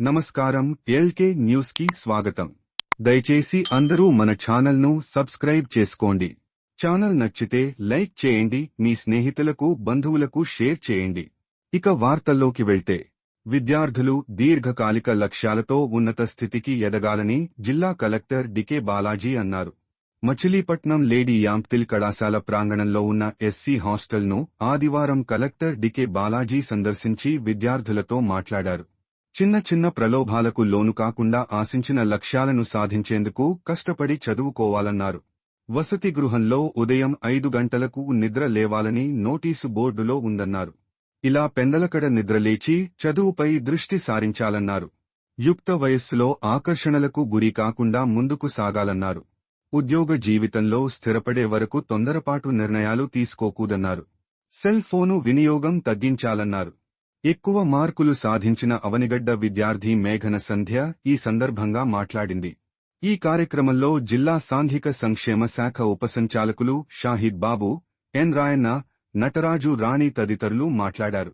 నమస్కారం ఎల్కే న్యూస్కి స్వాగతం. దయచేసి అందరూ మన ఛానల్ను సబ్స్క్రైబ్ చేసుకోండి. ఛానల్ నచ్చితే లైక్ చేయండి మీ స్నేహితులకు బంధువులకు షేర్ చేయండి. ఇక వార్తల్లోకి వెళ్తే విద్యార్థులు దీర్ఘకాలిక లక్ష్యాలతో ఉన్నత స్థితికి ఎదగాలని జిల్లా కలెక్టర్ డికే బాలాజీ అన్నారు. మచిలీపట్నం లేడీ యాంప్తిల్ కళాశాల ప్రాంగణంలో ఉన్న ఎస్సీ హాస్టల్ను ఆదివారం కలెక్టర్ డికే బాలాజీ సందర్శించి విద్యార్థులతో మాట్లాడారు. చిన్న చిన్న ప్రలోభాలకు లోను కాకుండా ఆశించిన లక్ష్యాలను సాధించేందుకు కష్టపడి చదువుకోవాలన్నారు. వసతి గృహంలో ఉదయం ఐదు గంటలకు నిద్ర లేవాలని నోటీసు బోర్డులో ఉందన్నారు. ఇలా పెందలకడ నిద్రలేచి చదువుపై దృష్టి సారించాలన్నారు. యుక్త వయస్సులో ఆకర్షణలకు గురి కాకుండా ముందుకు సాగాలన్నారు. ఉద్యోగ జీవితంలో స్థిరపడే వరకు తొందరపాటు నిర్ణయాలు తీసుకోకూదన్నారు. సెల్ ఫోను వినియోగం తగ్గించాలన్నారు. ఎక్కువ మార్కులు సాధించిన అవనిగడ్డ విద్యార్థి మేఘన సంధ్య ఈ సందర్భంగా మాట్లాడింది. ఈ కార్యక్రమంలో జిల్లా సాంఘిక సంక్షేమ శాఖ ఉపసంచాలకులు షాహిద్ బాబు ఎన్ రాయన్న నటరాజు రాణి తదితరులు మాట్లాడారు.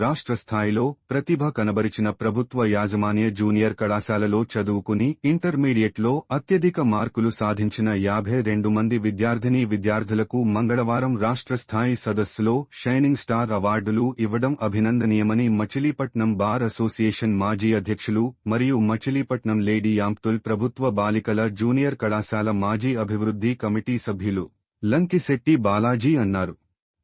రాష్ట్ర స్థాయిలో ప్రతిభ కనబరిచిన ప్రభుత్వ యాజమాన్య జూనియర్ కళాశాలలో చదువుకుని ఇంటర్మీడియట్లో అత్యధిక మార్కులు సాధించిన యాభై రెండు మంది విద్యార్థిని విద్యార్థులకు మంగళవారం రాష్ట్ర స్థాయి సదస్సులో షైనింగ్ స్టార్ అవార్డులు ఇవ్వడం అభినందనీయమని మచిలీపట్నం బార్ అసోసియేషన్ మాజీ అధ్యక్షులు మరియు మచిలీపట్నం లేడీ యాంప్తుల్ ప్రభుత్వ బాలికల జూనియర్ కళాశాల మాజీ అభివృద్ధి కమిటీ సభ్యులు లంకిశెట్టి బాలాజీ అన్నారు.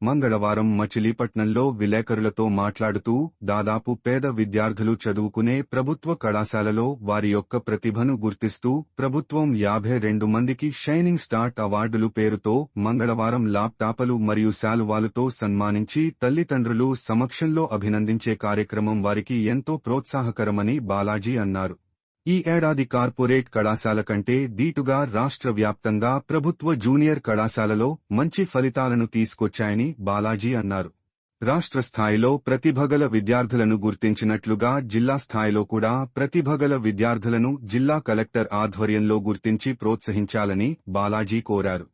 మంగళవారం మచిలీపట్నంలో విలేకరులతో మాట్లాడుతూ దాదాపు పేద విద్యార్థులు చదువుకునే ప్రభుత్వ కళాశాలలో వారి యొక్క ప్రతిభను గుర్తిస్తూ ప్రభుత్వం యాభై రెండు మందికి షైనింగ్ స్టార్ట్ అవార్డులు పేరుతో మంగళవారం లాప్టాపలు మరియు శాలువాలుతో సన్మానించి తల్లిదండ్రులు సమక్షంలో అభినందించే కార్యక్రమం వారికి ఎంతో ప్రోత్సాహకరమని బాలాజీ అన్నారు. ఈ ఏడాది కార్పొరేట్ కళాశాల కంటే దీటుగా రాష్ట్ర వ్యాప్తంగా ప్రభుత్వ జూనియర్ కళాశాలలో మంచి ఫలితాలను తీసుకొచ్చాయని బాలాజీ అన్నారు. రాష్ట్ర స్థాయిలో ప్రతిభగల విద్యార్థులను గుర్తించినట్లుగా జిల్లా స్థాయిలో కూడా ప్రతిభగల విద్యార్థులను జిల్లా కలెక్టర్ ఆధ్వర్యంలో గుర్తించి ప్రోత్సహించాలని బాలాజీ కోరారు.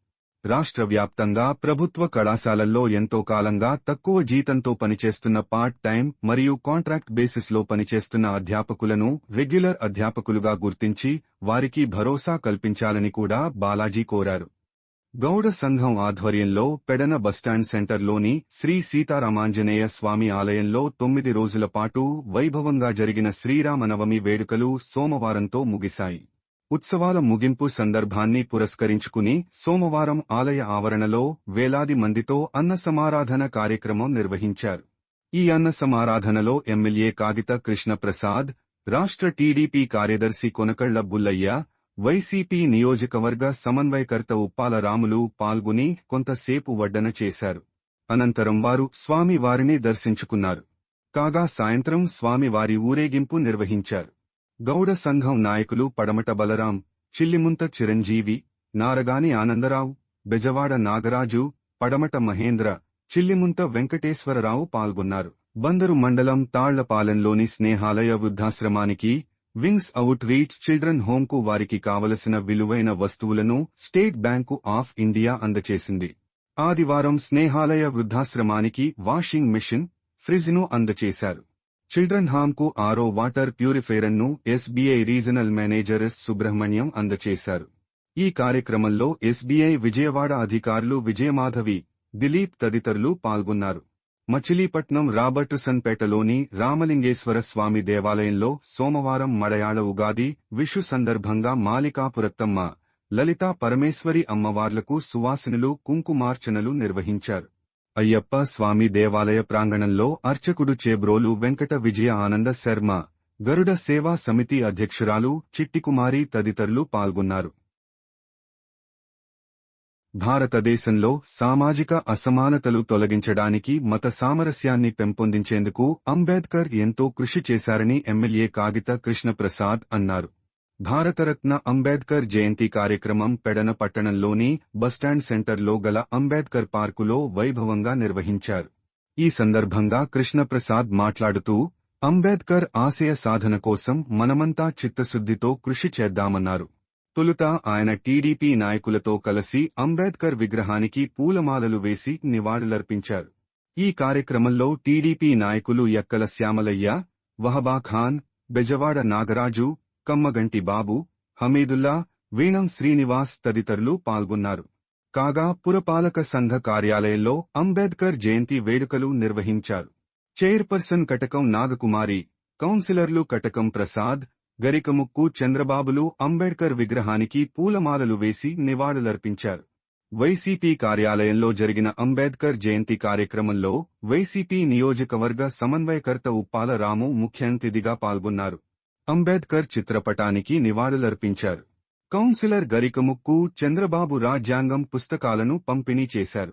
రాష్ట్ర వ్యాప్తంగా ప్రభుత్వ కళాశాలల్లో ఎంతో కాలంగా తక్కువ జీతంతో పనిచేస్తున్న పార్ట్ టైం మరియు కాంట్రాక్ట్ బేసిస్లో పనిచేస్తున్న అధ్యాపకులను రెగ్యులర్ అధ్యాపకులుగా గుర్తించి వారికి భరోసా కల్పించాలని కూడా బాలాజీ కోరారు. గౌడ సంఘం ఆధ్వర్యంలో పెడన బస్టాండ్ సెంటర్లోని శ్రీ సీతారామాంజనేయ స్వామి ఆలయంలో తొమ్మిది రోజుల పాటు వైభవంగా జరిగిన శ్రీరామనవమి వేడుకలు సోమవారంతో ముగిశాయి. ఉత్సవాల ముగింపు సందర్భాన్ని పురస్కరించుకుని సోమవారం ఆలయ ఆవరణలో వేలాది మందితో అన్న సమారాధన కార్యక్రమం నిర్వహించారు. ఈ అన్న సమారాధనలో ఎమ్మెల్యే కాగిత కృష్ణప్రసాద్ రాష్ట్ర టీడీపీ కార్యదర్శి కొనకళ్ళ బుల్లయ్య వైసీపీ నియోజకవర్గ సమన్వయకర్త ఉప్పాల రాములు పాల్గొని కొంతసేపు వడ్డన చేశారు. అనంతరం వారు స్వామి వారిని దర్శించుకున్నారు. కాగా సాయంత్రం స్వామివారి ఊరేగింపు నిర్వహించారు. గౌడ సంఘం నాయకులు పడమట బలరాం చిల్లిముంత చిరంజీవి నారగాని ఆనందరావు బెజవాడ నాగరాజు పడమట మహేంద్ర చిల్లిముంత వెంకటేశ్వరరావు పాల్గొన్నారు. బందరు మండలం తాళ్ళపాలెంలోని స్నేహాలయ వృద్ధాశ్రమానికి వింగ్స్ అవుట్ రీచ్ చిల్డ్రన్ హోంకు వారికి కావలసిన విలువైన వస్తువులను స్టేట్ బ్యాంకు ఆఫ్ ఇండియా అందచేసింది. ఆదివారం స్నేహాలయ వృద్ధాశ్రమానికి వాషింగ్ మిషన్ ఫ్రిజ్ను అందచేశారు. చిల్డ్రన్ హామ్కు ఆరో water ప్యూరిఫైరన్ను SBI regional manager S. Subrahmanyam అందచేశారు. ఈ కార్యక్రమంలో ఎస్బీఐ విజయవాడ అధికారులు విజయమాధవి దిలీప్ తదితరులు పాల్గొన్నారు. మచిలీపట్నం రాబర్టుసన్పేటలోని రామలింగేశ్వర స్వామి దేవాలయంలో సోమవారం మడయాళ ఉగాది విషు సందర్భంగా మాలికాపురత్తమ్మ లలితా పరమేశ్వరి అమ్మవార్లకు సువాసినులు కుంకుమార్చనలు నిర్వహించారు. అయ్యప్ప స్వామి దేవాలయ ప్రాంగణంలో అర్చకుడు చేబ్రోలు వెంకట విజయ ఆనంద శర్మ గరుడ సేవా సమితి అధ్యక్షురాలు చిట్టికుమారి తదితరులు పాల్గొన్నారు. భారతదేశంలో సామాజిక అసమానతలు తొలగించడానికి మత సామరస్యాన్ని పెంపొందించేందుకు అంబేద్కర్ ఎంతో కృషి చేశారని ఎమ్మెల్యే కాగిత కృష్ణప్రసాద్ అన్నారు. భారతరత్న అంబేద్కర్ జయంతి కార్యక్రమం పెడన పట్టణంలోని బస్టాండ్ సెంటర్లో గల అంబేద్కర్ పార్కులో వైభవంగా నిర్వహించారు. ఈ సందర్భంగా కృష్ణప్రసాద్ మాట్లాడుతూ అంబేద్కర్ ఆశయ సాధన కోసం మనమంతా చిత్తశుద్దితో కృషి చేద్దామన్నారు. తొలుత ఆయన టీడీపీ నాయకులతో కలిసి అంబేద్కర్ విగ్రహానికి పూలమాలలు వేసి నివాళులర్పించారు. ఈ కార్యక్రమంలో టీడీపీ నాయకులు ఎక్కల శ్యామలయ్య వహబా ఖాన్ బెజవాడ నాగరాజు కమ్మగంటి బాబు హమీదుల్లా వీణం శ్రీనివాస్ తదితరులు పాల్గొన్నారు. కాగా పురపాలక సంఘ కార్యాలయంలో అంబేద్కర్ జయంతి వేడుకలు నిర్వహించారు. చైర్పర్సన్ కటకం నాగకుమారి కౌన్సిలర్లు కటకం ప్రసాద్ గరికముక్కు చంద్రబాబులు అంబేడ్కర్ విగ్రహానికి పూలమాలలు వేసి నివాళులర్పించారు. వైసీపీ కార్యాలయంలో జరిగిన అంబేద్కర్ జయంతి కార్యక్రమంలో వైసీపీ నియోజకవర్గ సమన్వయకర్త ఉప్పాల రాము ముఖ్య అతిథిగా పాల్గొన్నారు. అంబేద్కర్ చిత్రపటానికి నివాళులర్పించారు. కౌన్సిలర్ గరికముక్కు చంద్రబాబు రాజ్యాంగం పుస్తకాలను పంపిణీ చేశారు.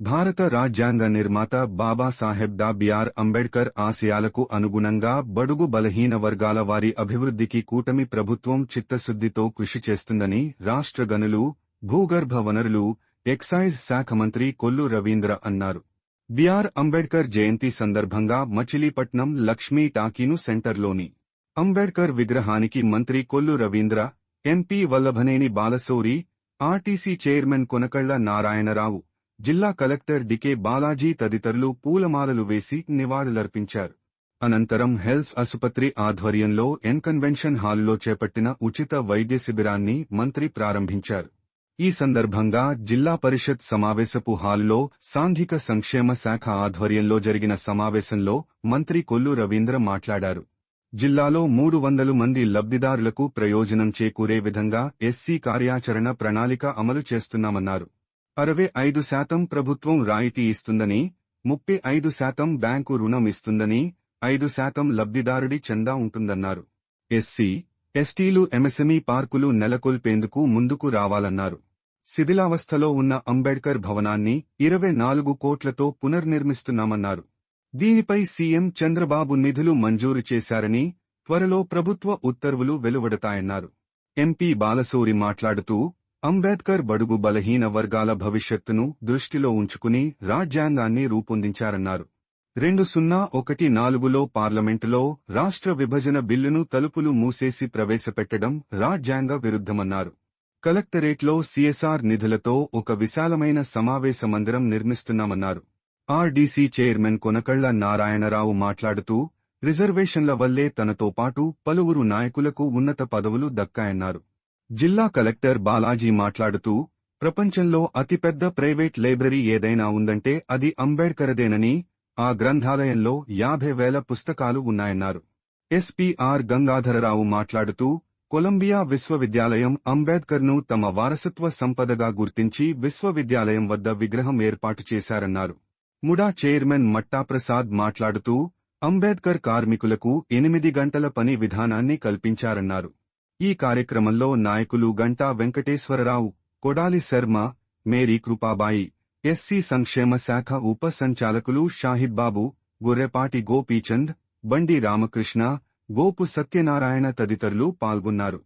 భారత రాజ్యాంగ నిర్మాత బాబాసాహెబ్ డా బిఆర్ అంబేడ్కర్ ఆశయాలకు అనుగుణంగా బడుగు బలహీన వర్గాల వారి అభివృద్ధికి కూటమి ప్రభుత్వం చిత్తశుద్దితో కృషి చేస్తుందని రాష్ట్ర గనులు భూగర్భ వనరులు ఎక్సైజ్ శాఖ మంత్రి కొల్లు రవీంద్ర అన్నారు. బిఆర్ అంబేడ్కర్ జయంతి సందర్భంగా మచిలీపట్నం లక్ష్మీ టాకీను సెంటర్లోని అంబేడ్కర్ విగ్రహానికి మంత్రి Kollu Ravindra MP Vallabhaneni Balashowry RTC chairman Konakalla Narayanarao జిల్లా కలెక్టర్ డికే బాలాజీ తదితరులు పూలమాలలు వేసి నివాళులర్పించారు. అనంతరం హెల్త్ ఆసుపత్రి ఆధ్వర్యంలో ఎన్ కన్వెన్షన్ చేపట్టిన ఉచిత వైద్య శిబిరాన్ని మంత్రి ప్రారంభించారు. ఈ సందర్భంగా జిల్లా పరిషత్ సమావేశపు హాల్లో సాంఘిక సంక్షేమ శాఖ ఆధ్వర్యంలో జరిగిన సమావేశంలో మంత్రి కొల్లు రవీంద్ర మాట్లాడారు. జిల్లాలో మూడు వందలు మంది లబ్ధిదారులకు ప్రయోజనం చేకూరే విధంగా ఎస్సీ కార్యాచరణ ప్రణాళిక అమలు చేస్తున్నామన్నారు. అరవై ఐదు శాతం ప్రభుత్వం రాయితీ ఇస్తుందని ముప్పై ఐదు శాతం బ్యాంకు రుణం ఇస్తుందని ఐదు శాతం లబ్ధిదారుడి చందా ఉంటుందన్నారు. ఎస్సీ ఎస్టీలు ఎంఎస్ఎంఈ పార్కులు నెలకొల్పేందుకు ముందుకు రావాలన్నారు. శిథిలావస్థలో ఉన్న అంబేడ్కర్ భవనాన్ని ఇరవై నాలుగు కోట్లతో పునర్నిర్మిస్తున్నామన్నారు. దీనిపై సీఎం చంద్రబాబు నిధులు మంజూరు చేశారని త్వరలో ప్రభుత్వ ఉత్తర్వులు వెలువడతాయన్నారు. ఎంపీ బాలసూరి మాట్లాడుతూ అంబేద్కర్ బడుగు బలహీన వర్గాల భవిష్యత్తును దృష్టిలో ఉంచుకుని రాజ్యాంగాన్ని రూపొందించారన్నారు. రెండు సున్నా ఒకటి నాలుగులో పార్లమెంటులో రాష్ట్ర విభజన బిల్లును తలుపులు మూసేసి ప్రవేశపెట్టడం రాజ్యాంగ విరుద్ధమన్నారు. కలెక్టరేట్లో సీఎస్ఆర్ నిధులతో ఒక విశాలమైన సమావేశ మందిరం నిర్మిస్తున్నామన్నారు. ఆర్డీసీ చైర్మన్ కొనకళ్ళ నారాయణరావు మాట్లాడుతూ రిజర్వేషన్ల వల్లే తనతో పాటు పలువురు నాయకులకు ఉన్నత పదవులు దక్కాయన్నారు. జిల్లా కలెక్టర్ బాలాజీ మాట్లాడుతూ ప్రపంచంలో అతిపెద్ద ప్రైవేట్ లైబ్రరీ ఏదైనా ఉందంటే అది అంబేడ్కర్దేనని ఆ గ్రంథాలయంలో యాభై వేల పుస్తకాలు ఉన్నాయన్నారు. ఎస్పీఆర్ గంగాధరరావు మాట్లాడుతూ కొలంబియా విశ్వవిద్యాలయం అంబేద్కర్ను తమ వారసత్వ సంపదగా గుర్తించి విశ్వవిద్యాలయం వద్ద విగ్రహం ఏర్పాటు చేశారన్నారు. ముడా చైర్మన్ మట్టాప్రసాద్ మాట్లాడుతూ అంబేద్కర్ కార్మికులకు ఎనిమిది గంటల పని విధానాన్ని కల్పించారన్నారు. ఈ కార్యక్రమంలో నాయకులు గంటా వెంకటేశ్వరరావు కొడాలి శర్మ మేరీ కృపాబాయి ఎస్సీ సంక్షేమ శాఖ ఉప సంచాలకులు షాహిద్ బాబు గొర్రెపాటి గోపీచంద్ బండి రామకృష్ణ గోపు సత్యనారాయణ తదితరులు పాల్గొన్నారు.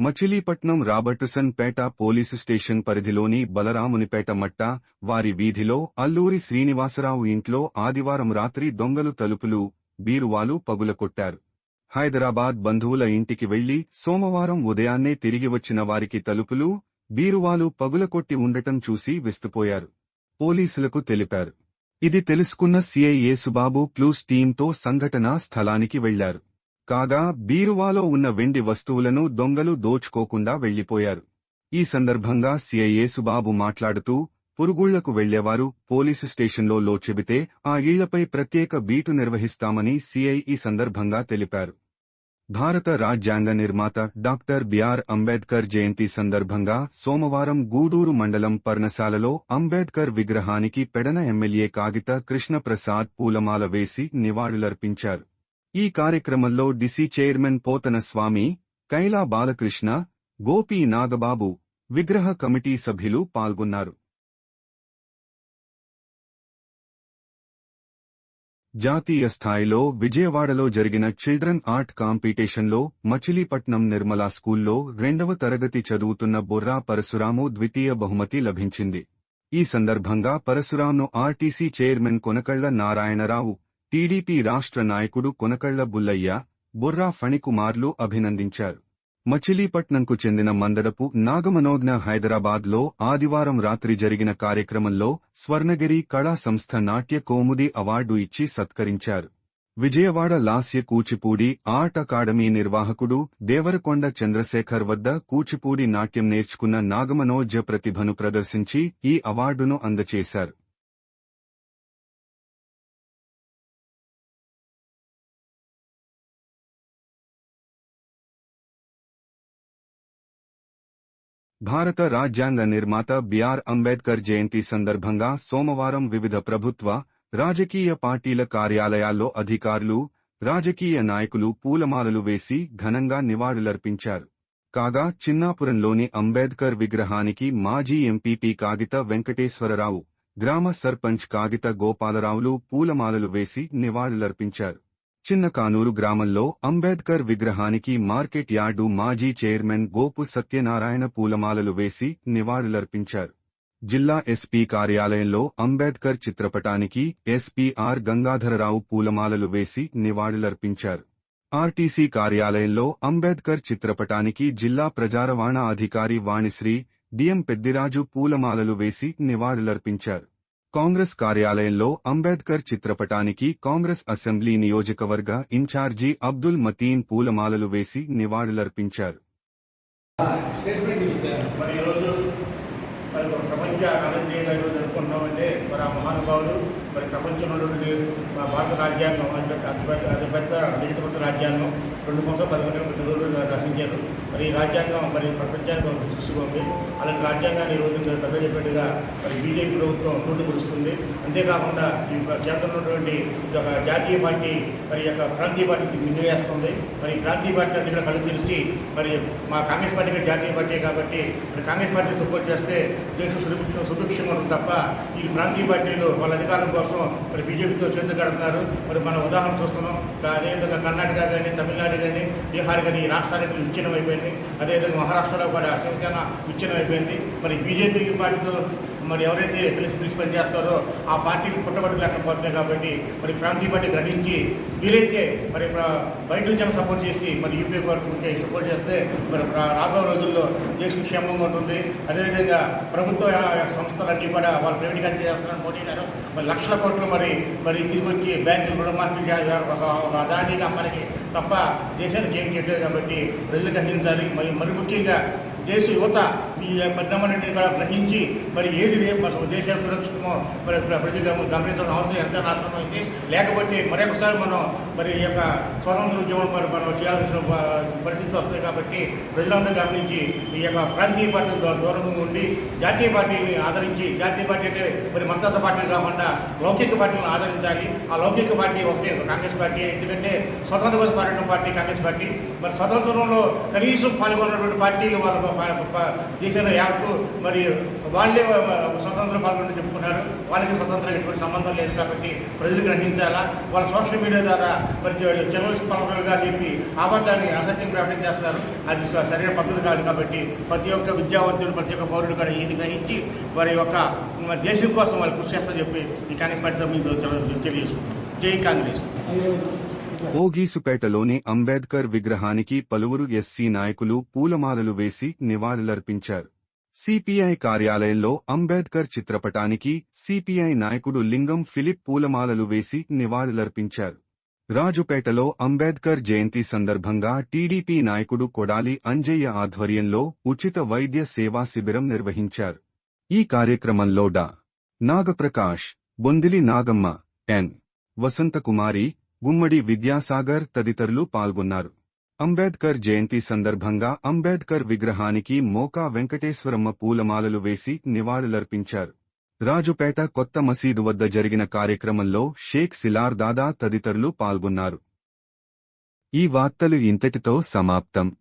మచిలీపట్నం రాబర్టుసన్ పేట పోలీసు స్టేషన్ పరిధిలోని బలరామునిపేట మట్ట వారి వీధిలో అల్లూరి శ్రీనివాసరావు ఇంట్లో ఆదివారం రాత్రి దొంగలు తలుపులు బీరువాలు పగులకొట్టారు. హైదరాబాద్ బంధువుల ఇంటికి వెళ్ళి సోమవారం ఉదయాన్నే తిరిగి వచ్చిన వారికి తలుపులు బీరువాలు పగులకొట్టి ఉండటం చూసి విస్తుపోయారు. పోలీసులకు తెలిపారు. ఇది తెలుసుకున్న సీఐ యేసుబాబు క్లూస్ టీంతో సంఘటనా స్థలానికి వెళ్ళారు. కాగా బీరువాలో ఉన్న వెండి వస్తువులను దొంగలు దోచుకోకుండా వెళ్ళిపోయారు ఈ సందర్భంగా సీఐ యేసుబాబు మాట్లాడుతూ పురుగుళ్ళకు వెళ్ళేవారు పోలీసు స్టేషన్లో లో చెబితే ఆ ఇళ్ళపై ప్రత్యేక బీటు నిర్వహిస్తామని సీఐ ఈ సందర్భంగా తెలిపారు. భారత రాజ్యాంగ నిర్మాత డాక్టర్ బిఆర్ అంబేద్కర్ జయంతి సందర్భంగా సోమవారం గూడూరు మండలం పర్ణశాలలో అంబేద్కర్ విగ్రహానికి పెడన ఎమ్మెల్యే కాగిత కృష్ణప్రసాద్ పూలమాల వేసి నివాళులర్పించారు. ఈ కార్యక్రమంలో డిసి చైర్మన్ పోతన స్వామి కైలా బాలకృష్ణ గోపి నాగబాబు విగ్రహ కమిటీ సభ్యులు పాల్గొన్నారు. జాతీయ స్థాయిలో విజయవాడలో జరిగిన చిల్డ్రన్ ఆర్ట్ కాంపిటీషన్లో మచిలీపట్నం నిర్మలా స్కూల్లో రెండవ తరగతి చదువుతున్న బొర్రా పరశురాము ద్వితీయ బహుమతి లభించింది. ఈ సందర్భంగా పరశురాంను RTC chairman Konakalla Narayanarao TDP రాష్ట్ర నాయకుడు కొనకళ్ళ బుల్లయ్య బుర్రా ఫణికుమార్లు అభినందించారు. మచిలీపట్నంకు చెందిన మందడపు నాగమనోజ్ఞ హైదరాబాద్లో ఆదివారం రాత్రి జరిగిన కార్యక్రమంలో స్వర్ణగిరి కళా సంస్థ నాట్య కోముది అవార్డు ఇచ్చి సత్కరించారు. విజయవాడ లాస్య కూచిపూడి ఆర్ట్ అకాడమీ నిర్వాహకుడు దేవరకొండ చంద్రశేఖర్ వద్ద కూచిపూడి నాట్యం నేర్చుకున్న నాగమనోజ్య ప్రతిభను ప్రదర్శించి ఈ అవార్డును అందచేశారు. భారత రాజ్యాంగ నిర్మాత బిఆర్ అంబేద్కర్ జయంతి సందర్భంగా సోమవారం వివిధ ప్రభుత్వ రాజకీయ పార్టీల కార్యాలయాల్లో అధికారులు రాజకీయ నాయకులు పూలమాలలు వేసి ఘనంగా నివాళులర్పించారు. కాగా చిన్నాపురంలోని అంబేద్కర్ విగ్రహానికి మాజీ ఎంపీపీ కాగిత వెంకటేశ్వరరావు గ్రామ సర్పంచ్ కాగిత గోపాలరావులు పూలమాలలు వేసి నివాళులర్పించారు. చిన్న కానూరు గ్రామంలో అంబేద్కర్ విగ్రహానికి మార్కెట్ యార్డు మాజీ చైర్మన్ గోపు సత్యనారాయణ పూలమాలలు వేసి నివాళులర్పించారు. జిల్లా ఎస్పీ కార్యాలయంలో అంబేద్కర్ చిత్రపటానికి ఎస్పీఆర్ గంగాధరరావు పూలమాలలు వేసి నివాళులర్పించారు. ఆర్టీసీ కార్యాలయంలో అంబేద్కర్ చిత్రపటానికి జిల్లా ప్రజారవాణా అధికారి వాణిశ్రీ డిఎం పెద్దిరాజు పూలమాలలు వేసి నివాళులర్పించారు. కాంగ్రెస్ కార్యాలయంలో అంబేద్కర్ చిత్రపటానికి కాంగ్రెస్ అసెంబ్లీ నియోజకవర్గ ఇన్ఛార్జి అబ్దుల్ మతీన్ పూలమాలలు వేసి నివాళులర్పించారు. ప్రపంచ మరి ఆ ఉన్నటువంటి మా భారత రాజ్యాంగం అతిపెద్ద అతిపెద్ద అతిపెద్ద లిఖితబద్ధ రాజ్యాంగం రెండు వందల పదకొండు తెలుగులో రచించారు మరి ఈ రాజ్యాంగం మరి ప్రపంచానికి ఒక దృష్టిగా ఉంది. అలాంటి రాజ్యాంగాన్ని ఈ రోజు పెద్ద చెప్పేట్టుగా మరి బీజేపీ ప్రభుత్వం తోటిపరుస్తుంది అంతేకాకుండా ఈ కేంద్రంలో ఉన్నటువంటి ఈ యొక్క జాతీయ పార్టీ మరి యొక్క ప్రాంతీయ పార్టీ మింగివేస్తుంది మరి ఈ ప్రాంతీయ పార్టీ అన్ని కూడా కళ్ళు తెలిసి మరి మా కాంగ్రెస్ పార్టీ కూడా జాతీయ పార్టీ కాబట్టి మరి కాంగ్రెస్ పార్టీ సపోర్ట్ చేస్తే దేశం సుభిక్షం సుభిక్షంగా ఉంటుంది తప్ప ఈ ప్రాంతీయ పార్టీలు వాళ్ళ అధికారం కోసం మరి బీజేపీతో చేతులు కడుతున్నారు. మరి మన ఉదాహరణ చూస్తున్నాం. అదేవిధంగా కర్ణాటక కానీ తమిళనాడు కానీ బీహార్ కానీ ఈ రాష్ట్రానికి విచ్ఛిన్నం అయిపోయింది అదేవిధంగా మహారాష్ట్రలో కూడా శివసేన విచ్ఛిన్నం అయిపోయింది మరి బీజేపీ పార్టీతో మరి ఎవరైతే కలిసి పిలిచి పనిచేస్తారో ఆ పార్టీకి పుట్టబడి లేకపోతున్నాయి కాబట్టి మరి ప్రాంతీయ పార్టీ గ్రహించి వీలైతే మరి బయట నుంచి సపోర్ట్ చేసి మరి యూపీ వరకు సపోర్ట్ చేస్తే మరి రా- రాబోయే రోజుల్లో దేశం క్షేమంగా ఉంటుంది. అదేవిధంగా ప్రభుత్వ సంస్థలన్నీ కూడా వాళ్ళు ప్రైవేటీకరణ చేస్తున్నారు. మోడీ గారు మరి లక్షల కోట్లు మరి మరి తీసుకొచ్చి బ్యాంకులు రుణమాఫీ చేయాలి ఒక ఒక మనకి తప్ప దేశానికి ఏం చేయట్లేదు కాబట్టి ప్రజలు గ్రహించాలి మరి మరి ముఖ్యంగా దేశ యువత ఈ పరిణామాలన్నీ కూడా గ్రహించి మరి ఏది రే- మన సురక్షితమో మరి ప్రజలు గమనించడం అవసరం ఎంత నాశనం అయింది లేకపోతే మరొకసారి మనం మరి ఈ యొక్క స్వతంత్ర ఉద్యమం మరి మనం చేయాల్సిన పరిస్థితి వస్తుంది కాబట్టి ప్రజలందరూ గమనించి ఈ యొక్క ప్రాంతీయ పార్టీ దూరంగా ఉండి జాతీయ పార్టీని ఆదరించి జాతీయ పార్టీ అంటే మరి మతతత్వ పార్టీలు కాకుండా లౌకిక పార్టీలను ఆదరించాలి. ఆ లౌకిక పార్టీ ఒకటే కాంగ్రెస్ పార్టీ ఎందుకంటే స్వతంత్ర పార్టీ పార్టీ కాంగ్రెస్ పార్టీ. మరి స్వతంత్రంలో కనీసం పాల్గొన్నటువంటి పార్టీలు వాళ్ళ ప- దేశంలో యాప్ మరియు వాళ్ళే స్వతంత్ర పాల్గొని చెప్పుకున్నారు. వాళ్ళకి స్వతంత్రం ఎటువంటి సంబంధం లేదు కాబట్టి ప్రజలు గ్రహించాలా? వాళ్ళ సోషల్ మీడియా ద్వారా మరి జర్నలిస్ట్ పలకలుగా చెప్పి అబద్ధాన్ని అసత్యం ప్రకటన చేస్తారు అది సరైన పద్ధతి కాదు కాబట్టి ప్రతి ఒక్క విద్యావంతుడు ప్రతి ఒక్క పౌరుడు కూడా ఇది గ్రహించి వారి యొక్క దేశం కోసం వాళ్ళు కృషి చేస్తారని చెప్పి ఈ కాంగ్రెస్ పార్టీతో మీకు తెల- జై కాంగ్రెస్. ఓగీసుపేటలోని అంబేద్కర్ విగ్రహానికి పలువురు ఎస్సీ నాయకులు పూలమాలలు వేసి నివాళులర్పించారు. సిపిఐ కార్యాలయంలో అంబేద్కర్ చిత్రపటానికి సిపిఐ నాయకుడు లింగం ఫిలిప్ పూలమాలలు వేసి నివాళులర్పించారు. రాజుపేటలో అంబేద్కర్ జయంతి సందర్భంగా టీడీపీ నాయకుడు కొడాలి అంజయ్య ఆధ్వర్యంలో ఉచిత వైద్య సేవా శిబిరం నిర్వహించారు. ఈ కార్యక్రమంలో డా. నాగప్రకాష్ బొందిలి నాగమ్మ ఎన్. వసంతకుమారి గుమ్మడి విద్యాసాగర్ తదితరులు పాల్గొన్నారు. అంబేద్కర్ జయంతి సందర్భంగా అంబేద్కర్ విగ్రహానికి మోకా వెంకటేశ్వరమ్మ పూలమాలలు వేసి నివాళులర్పించారు. రాజుపేట కొత్త మసీదు వద్ద జరిగిన కార్యక్రమంలో షేక్ సిలార్ దాదా తదితరులు పాల్గొన్నారు. ఈ వార్తలు ఇంతటితో సమాప్తం.